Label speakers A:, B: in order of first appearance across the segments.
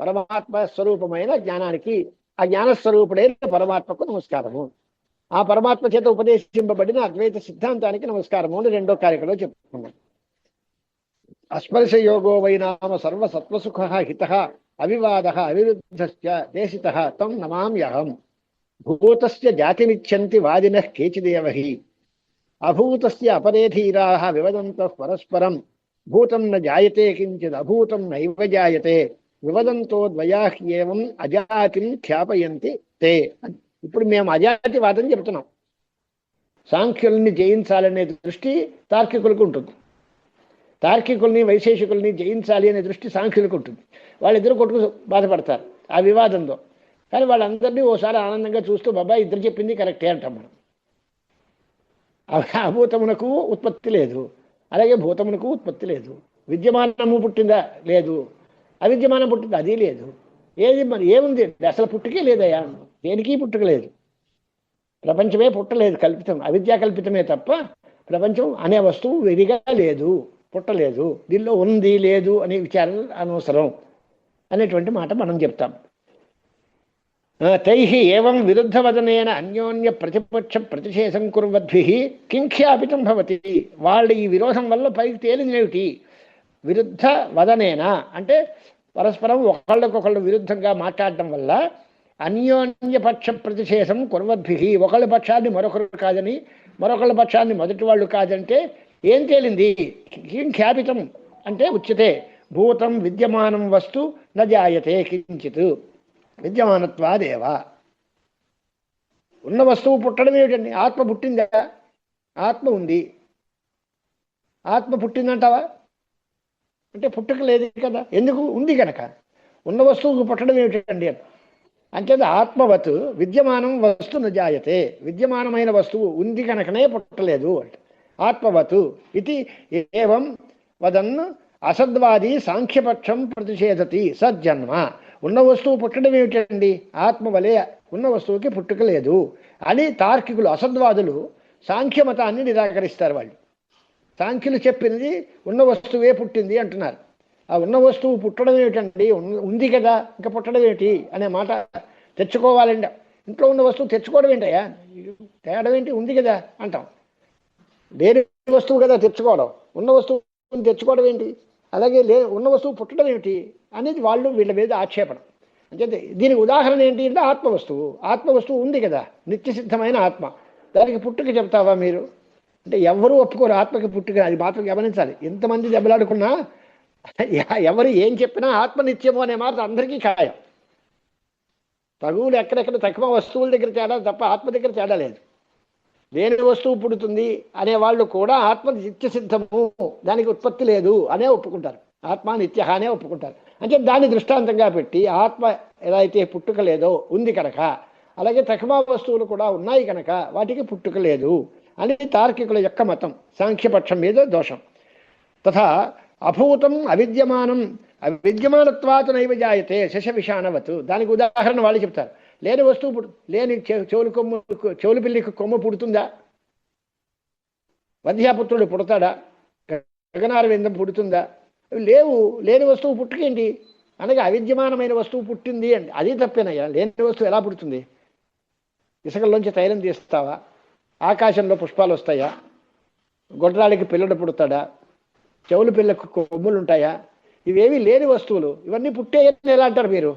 A: పరమాత్మ స్వరూపమైన జ్ఞానానికి ఆ జ్ఞానస్వరూపుడైన పరమాత్మకు నమస్కారము. ఆ పరమాత్మ చేత ఉపదేశింపబడిన అద్వైత సిద్ధాంతానికి నమస్కారము అని రెండో కార్యక్రమంలో చెప్పుకున్నాం. అస్పర్శ యోగో వైనామ సర్వ సత్వసుఖ హిత అవివాద అవిరుద్ధశ్చ దేశిత తం నమామ్యహం. భూతస్య జాతిమిచ్చంతి వాదిన కేచిదేవహి అభూతస్య అపరే ధీరాः పరస్పరం. భూతం న జాయతే కించిద్ అభూతం నైవ జాయతే. వివదంతో ద్వయాహ్యేవం అజాతిం ఖ్యాపయంతి తే. ఇప్పుడు మేము అజాతివాదం చెప్తున్నాం. సాంఖ్యుల్ని జయించాలనే దృష్టి తార్కికులకు ఉంటుంది. తార్కికుల్ని వైశేషికుల్ని జయించాలి అనే దృష్టి సాంఖ్యులకు ఉంటుంది. వాళ్ళిద్దరు కొట్టుకు బాధపడతారు ఆ వివాదంతో కానీ వాళ్ళందరినీ ఓసారి ఆనందంగా చూస్తూ బాబాయ్ ఇద్దరు చెప్పింది కరెక్టే అంటాం మనం. అభూతమునకు భూతమునకు ఉత్పత్తి లేదు. అలాగే భూతమునకు ఉత్పత్తి లేదు. విద్యమానము పుట్టిందా? లేదు. అవిద్యమానం పుట్టింది అది లేదు. ఏది మరి ఏముంది? అసలు పుట్టుకే లేదయ్యా. దేనికి పుట్టుక లేదు ప్రపంచమే పుట్టలేదు కల్పితం అవిద్యా కల్పితమే తప్ప ప్రపంచం అనే వస్తువు విడిగా లేదు పుట్టలేదు. దీనిలో ఉంది లేదు అనే విచారం అనవసరం అనేటువంటి మాట మనం చెప్తాం. తై ఏం విరుద్ధవదనేన అన్యోన్య ప్రతిపక్ష ప్రతిషేధం కుర్వద్భి కింఖ్యాపితం భవతి. వాళ్ళ ఈ విరోధం వల్ల పైకి తేలిందేమిటి? విరుద్ధ వదనేనా? అంటే పరస్పరం ఒకళ్ళకొకళ్ళు విరుద్ధంగా మాట్లాడటం వల్ల అన్యోన్యపక్ష ప్రతిషేధం కుర్వద్భి. ఒకళ్ళ పక్షాన్ని మరొకరు కాదని మరొకళ్ళ పక్షాన్ని మొదటి వాళ్ళు కాదంటే ఏం తేలింది? కిం ఖ్యాపితం? అంటే ఉచ్యతే. భూతం విద్యమానం వస్తు నజాయతే కించిత్. విద్యమానత్వాదేవా. ఉన్న వస్తువు పుట్టడం ఏమిటండి? ఆత్మ పుట్టిందా? ఆత్మ ఉంది. ఆత్మ పుట్టిందంటావా? అంటే పుట్టుక లేదు కదా. ఎందుకు? ఉంది కనుక ఉన్న వస్తువుకు పుట్టడం ఏమిటండి అని. అంచేత ఆత్మవత్ విద్యమానం వస్తును జాయతే. విద్యమానమైన వస్తువు ఉంది కనుకనే పుట్టలేదు అంటే. ఆత్మవత్ ఇది ఏవం వదన్ అసద్వాది సాంఖ్యపక్షం ప్రతిషేధతి సజ్జన్మ. ఉన్న వస్తువు పుట్టడం ఏమిటండి? ఆత్మవలే ఉన్న వస్తువుకి పుట్టుక లేదు అని తార్కికులు అసద్వాదులు సాంఖ్యమతాన్ని నిరాకరిస్తారు వాళ్ళు. సాంఖ్యులు చెప్పింది ఉన్న వస్తువే పుట్టింది అంటున్నారు. ఆ ఉన్న వస్తువు పుట్టడం ఏమిటండి? ఉంది కదా ఇంకా పుట్టడం ఏమిటి? అనే మాట తెచ్చుకోవాలండి ఇంట్లో ఉన్న వస్తువు తెచ్చుకోవడం ఏంటయ్యా? తేడం ఏంటి? ఉంది కదా అంటాం. లేని వస్తువు కదా తెచ్చుకోవడం. ఉన్న వస్తువుని తెచ్చుకోవడం ఏంటి? అలాగే లే ఉన్న వస్తువు పుట్టడం ఏమిటి? అనేది వాళ్ళు వీళ్ళ మీద ఆక్షేపణ. అంటే దీనికి ఉదాహరణ ఏంటి అంటే ఆత్మ వస్తువు ఆత్మ వస్తువు ఉంది కదా నిత్య సిద్ధమైన ఆత్మ. దానికి పుట్టుక చెప్తావా మీరు? అంటే ఎవరు ఒప్పుకోరు ఆత్మకి పుట్టుక అది మాత్రం గమనించాలి. ఎంతమంది దెబ్బలాడుకున్నా ఎవరు ఏం చెప్పినా ఆత్మ నిత్యము అనే మాట అందరికీ ఖాయం. తగువులు ఎక్కడెక్కడ తక్కువ వస్తువుల దగ్గర తేడా తప్ప ఆత్మ దగ్గర తేడా లేదు. లేని వస్తువు పుడుతుంది అనే వాళ్ళు కూడా ఆత్మ నిత్య సిద్ధము దానికి ఉత్పత్తి లేదు అనే ఒప్పుకుంటారు. ఆత్మ నిత్య అనే ఒప్పుకుంటారు. అంటే దాన్ని దృష్టాంతంగా పెట్టి ఆత్మ ఎలా అయితే పుట్టుక లేదో ఉంది కనుక అలాగే తక్కువ వస్తువులు కూడా ఉన్నాయి కనుక వాటికి పుట్టుక లేదు. అని తార్కికుల యొక్క మతం సాంఖ్యపక్షం మీద దోషం. తథా అభూతం అవిద్యమానం అవిద్యమానత్వాత నైవ జాయతే శశ విషానవత్ దానికి ఉదాహరణ వాళ్ళు చెప్తారు. లేని వస్తువు పుడు లేని చెవులు కొమ్ము చెవులు పిల్లికి కొమ్ము పుడుతుందా? వధ్యాపుత్రుడు పుడతాడా? గగనార విందం పుడుతుందా లేవు. లేని వస్తువు పుట్టుకేంటి అనగా అవిద్యమానమైన వస్తువు పుట్టింది అంటే అది తప్పేనయ్యా. లేని వస్తువు ఎలా పుడుతుంది? ఇసుకల్లోంచి తైలం తీస్తావా? ఆకాశంలో పుష్పాలు వస్తాయా? గొడ్రాలికి పిల్లడు పుడతాడా? చెవులు పిల్లకు కొమ్ములు ఉంటాయా ఇవేవి లేని వస్తువులు. ఇవన్నీ పుట్టేయని ఎలా అంటారు మీరు?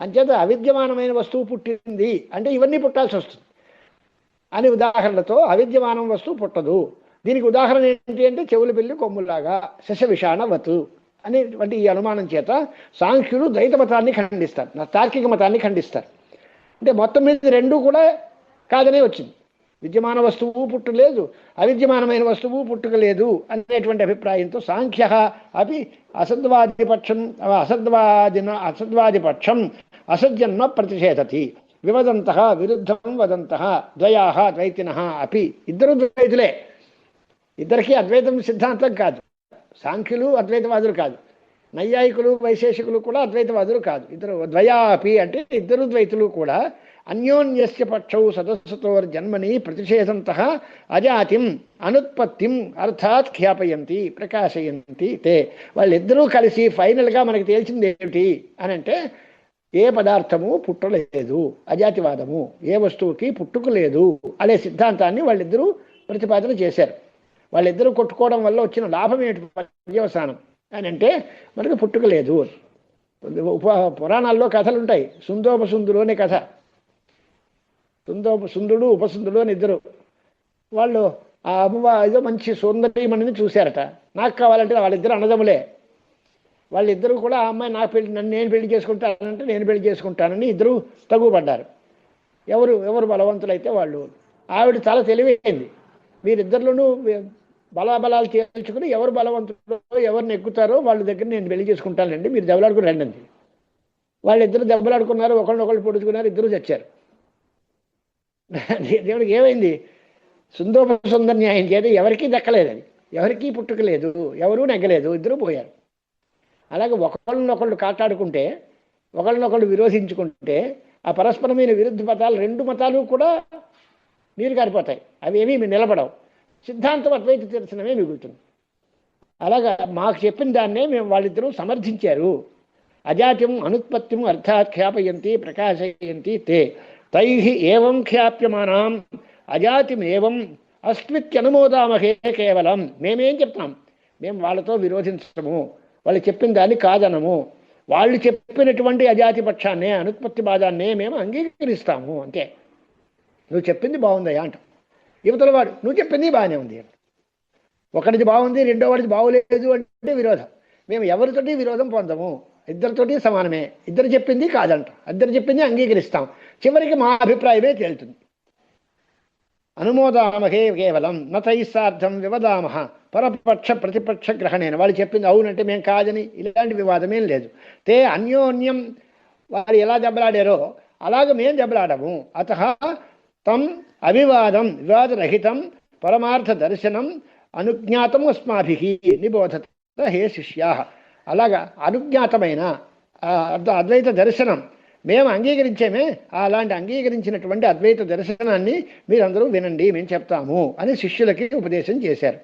A: అంచేత అవిద్యమానమైన వస్తువు పుట్టింది అంటే ఇవన్నీ పుట్టాల్సి వస్తుంది. అని ఉదాహరణతో అవిద్యమానం వస్తువు పుట్టదు. దీనికి ఉదాహరణ ఏంటి అంటే చెవులు పిల్లి కొమ్ములాగా శశ విషాణ వతు అనేటువంటి ఈ అనుమానం చేత సాంఖ్యులు ద్వైత మతాన్ని ఖండిస్తారు నా తార్కిక మతాన్ని ఖండిస్తారు. అంటే మొత్తం మీద రెండు కూడా కాదనే వచ్చింది. విద్యమాన వస్తువు పుట్టలేదు అవిద్యమానమైన వస్తువు పుట్టుకలేదు అనేటువంటి అభిప్రాయంతో సాంఖ్య అవి అసద్వాదిపక్షం అసద్వాదిన అసద్వాదిపక్షం అసజ్జన్మ ప్రతిషేధతి. వివదంత విరుద్ధం వదంత ద్వయా ద్వైతిన అపి. ఇద్దరు ద్వైతులే. ఇద్దరికీ అద్వైతం సిద్ధాంతం కాదు. సాంఖ్యులు అద్వైతవాదులు కాదు. నైయాయికులు వైశేషికులు కూడా అద్వైతవాదులు కాదు. ఇద్దరు ద్వయా అపి అంటే ఇద్దరు ద్వైతులు కూడా అన్యోన్యస్య పక్షౌ సదస్సుతోర్జన్మని ప్రతిషేధంత అజాతిం అనుత్పత్తిం అర్థాత్ ఖ్యాపయంతి ప్రకాశయంతి తే. వాళ్ళిద్దరూ కలిసి ఫైనల్గా మనకి తేల్చింది ఏమిటి అని అంటే ఏ పదార్థము పుట్టలేదు అజాతివాదము. ఏ వస్తువుకి పుట్టుకులేదు అనే సిద్ధాంతాన్ని వాళ్ళిద్దరూ ప్రతిపాదన చేశారు. వాళ్ళిద్దరూ కొట్టుకోవడం వల్ల వచ్చిన లాభం ఏమిటి పర్యవసానం అని అంటే మనకు పుట్టుక లేదు ఉప పురాణాల్లో కథలు ఉంటాయి సుందోపసుందులు అనే కథ. సుందో సుందుడు ఉపసుందుడు అని ఇద్దరు. వాళ్ళు ఆ అమ్మవ ఏదో మంచి సుందరీమణిని చూశారట. నాకు కావాలంటే వాళ్ళిద్దరు అన్నదమ్ములే. వాళ్ళిద్దరూ కూడా ఆ అమ్మాయి నా పెళ్ళి నన్ను నేను పెళ్ళి చేసుకుంటానంటే నేను పెళ్ళి చేసుకుంటానని ఇద్దరు తగ్గుపడ్డారు ఎవరు ఎవరు బలవంతులైతే వాళ్ళు. ఆవిడ చాలా తెలివైంది. వీరిద్దరిలోనూ బలాబలాలు చేర్చుకుని ఎవరు బలవంతులో ఎవరిని ఎక్కుతారో వాళ్ళ దగ్గర నేను పెళ్ళి చేసుకుంటానండి మీరు దెబ్బలాడుకుని రండి వాళ్ళిద్దరు దెబ్బలాడుకున్నారు ఒకళ్ళనొకళ్ళు పొడుచుకున్నారు ఇద్దరు చచ్చారు. దేవుడికి ఏమైంది? సుందోప సుందర న్యాయం చేత ఎవరికీ దక్కలేదు అది. ఎవరికీ పుట్టుక లేదు ఎవరూ నెగ్గలేదు ఇద్దరూ పోయారు. అలాగే ఒకళ్ళనొకళ్ళు కాటాడుకుంటే ఒకళ్ళనొకళ్ళు విరోధించుకుంటే ఆ పరస్పరమైన విరుద్ధ మతాలు రెండు మతాలు కూడా నీరు కారిపోతాయి అవి ఏమీ నిలబడవు. సిద్ధాంతం అద్వైత దర్శనమే మిగులుతుంది. అలాగా మాకు చెప్పిన దాన్నే మేము వాళ్ళిద్దరూ సమర్థించారు. అజాత్యం అనుత్పత్తిం అర్థాత్ ఖ్యాపయంతి ప్రకాశయంతి తే. తై ఏవం ఖ్యాప్యమానాం అజాతిమేవం అస్మిత్యనుమోదామహే కేవలం మేమేం చెప్తాం? మేము వాళ్ళతో విరోధించము. వాళ్ళు చెప్పిన దాన్ని కాదనము. వాళ్ళు చెప్పినటువంటి అజాతి పక్షాన్నే అనుత్పత్తి బాధాన్నే మేము అంగీకరిస్తాము. అంతే. నువ్వు చెప్పింది బాగుందయ్యా అంటాం. యువతల వాడు నువ్వు చెప్పింది బాగానే ఉంది అంట. ఒకటిది బాగుంది రెండో వాడిది బాగులేదు అంటే విరోధం. మేము ఎవరితోటి విరోధం పొందము? ఇద్దరితోటి సమానమే. ఇద్దరు చెప్పింది కాదంట. ఇద్దరు చెప్పింది అంగీకరిస్తాం. చివరికి మా అభిప్రాయమే తేలుతుంది. అనుమోదామహే కేవలం నతైస్సార్థం వివదామహ పరపక్ష ప్రతిపక్ష గ్రహణేన. వాళ్ళు చెప్పింది అవునంటే మేము కాదని ఇలాంటి వివాదమేం లేదు. తే అన్యోన్యం వారు ఎలా దెబ్బలాడారో అలాగ మేము దెబ్బలాడము. అత తం అవివాదం వివాదరహితం పరమార్థ దర్శనం అనుజ్ఞాతం అస్మాభి నిబోధత హే శిష్యా. అలాగా అనుజ్ఞాతమైన అద్వైత దర్శనం. మేము అంగీకరించేమే అలాంటి అంగీకరించినటువంటి అద్వైత దర్శనాన్ని మీరందరూ వినండి మేము చెప్తాము అని శిష్యులకి ఉపదేశం చేశారు.